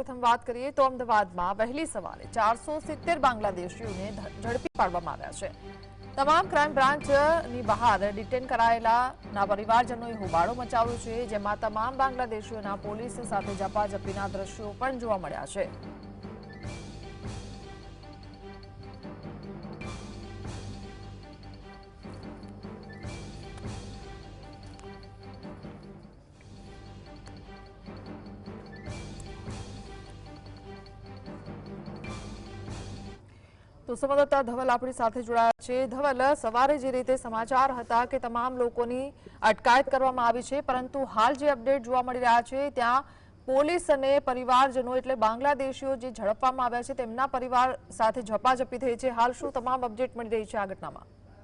પ્રથમ વાત કરીએ તો અમદાવાદમાં વહેલી સવારે ચારસો સિત્તેર બાંગ્લાદેશીઓને ઝડપી પાડવામાં આવ્યા છે તમામ ક્રાઇમ બ્રાન્ચની બહાર ડિટેન કરાયેલાના પરિવારજનોએ હોબાળો મચાવ્યો છે જેમાં તમામ બાંગ્લાદેશીઓના પોલીસ સાથે ઝપાઝપીના દ્રશ્યો પણ જોવા મળ્યા છે સુમન હતા ધવલ アプリ સાથે જોડાયા છે ધવલ સવારે જે રીતે સમાચાર હતા કે તમામ લોકોની અટકાટ કરવામાં આવી છે પરંતુ હાલ જે અપડેટ જોવા મળી રહ્યા છે ત્યાં પોલીસ અને પરિવારજનો એટલે બાંગ્લાદેશીઓ જે ઝળપવામાં આવ્યા છે તેમનો પરિવાર સાથે ઝપાઝપી થઈ છે હાલ શું તમામ અપડેટ મળી રહી છે આ ઘટનામાં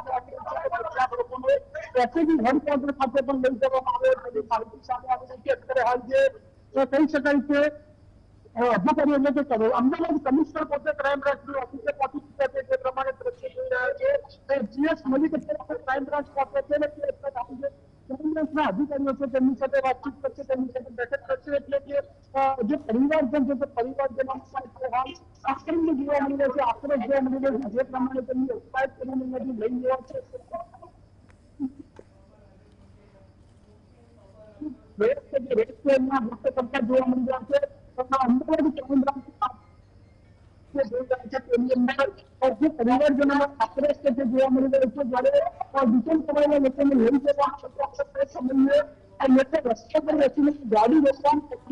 त्याचेही हेडक्वार्टर ખાતે પણ લઈ જવામાં આવે છે માહિતી સાથે આપણે ચેક કરે હાલ જે કહી શકાય કે અધિકારી એટલે કે કરે અમદાવાદ કમિશનર પોતે ક્રાઇમ બ્રાન્ચની ઓફિસે પહોંચી ચૂક્યા છે જે પ્રમાણે દ્રશ્ય જોઈ રહ્યા છે તે જીએસ મલિક અત્યારે ક્રાઇમ બ્રાન્ચ પાસે છે ને કે આપી છે ક્રાઇમ બ્રાન્ચના અધિકારીઓ છે તેમની સાથે વાતચીત કરશે તેમની સાથે બેઠક કરશે એટલે કે जो परिवार जन जो परिवार जन આશ્રમની જોવા મળી રહ્યો છે આશ્રમ જોવા મળી રહ્યો છે જે પ્રમાણે તેમની ઉત્પાદક કરીને લઈ રહ્યો છે રેટ કે જે રેટ સ્કેલમાં મુખ્ય કરતા જોવા મળી રહ્યા છે તથા અંદર ચંદ્રામ જે જોઈ રહ્યા છે તેની અંદર જે પરિવારજનોનો આક્રોશ કે જે જોવા મળી રહ્યો છે જ્યારે વિચન સમાજના લોકોને લઈ જવા સંબંધે આ લોકો રસ્તા પર બેસીને ગાડી રોકવાનું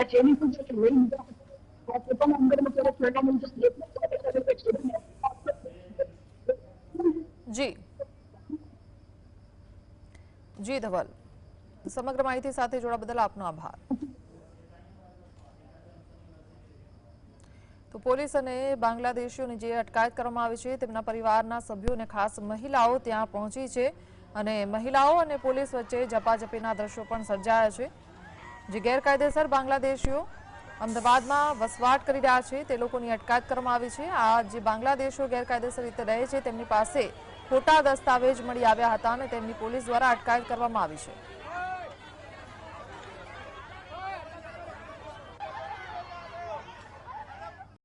એ ચેનિંગ પણ જે રોલ જે તોમ અંગરે મચરે ચેંગા મું જે સ્લીપ છે જી જી ધવલ સમગ્ર માહિતી સાથે જોડ બદલ આપનો આભાર તો પોલીસ અને બાંગ્લાદેશીઓ ને જે અટકાયત કરવામાં આવી છે તેમના પરિવારના સભ્યો અને ખાસ મહિલાઓ ત્યાં પહોંચી છે અને મહિલાઓ અને પોલીસ વચ્ચે જપા જપીના દ્રશ્યો પણ સર્જાયા છે જે ગેરકાયદેસર બાંગ્લાદેશીઓ અમદાવાદમાં વસવાટ કરી રહ્યા છે તે લોકોની અટકાયત કરવામાં આવી છે આ જે બાંગ્લાદેશીઓ ગેરકાયદેસર રીતે રહે છે તેમની પાસે ખોટા દસ્તાવેજ મળી આવ્યા હતા અને તેમની પોલીસ દ્વારા અટકાયત કરવામાં આવી છે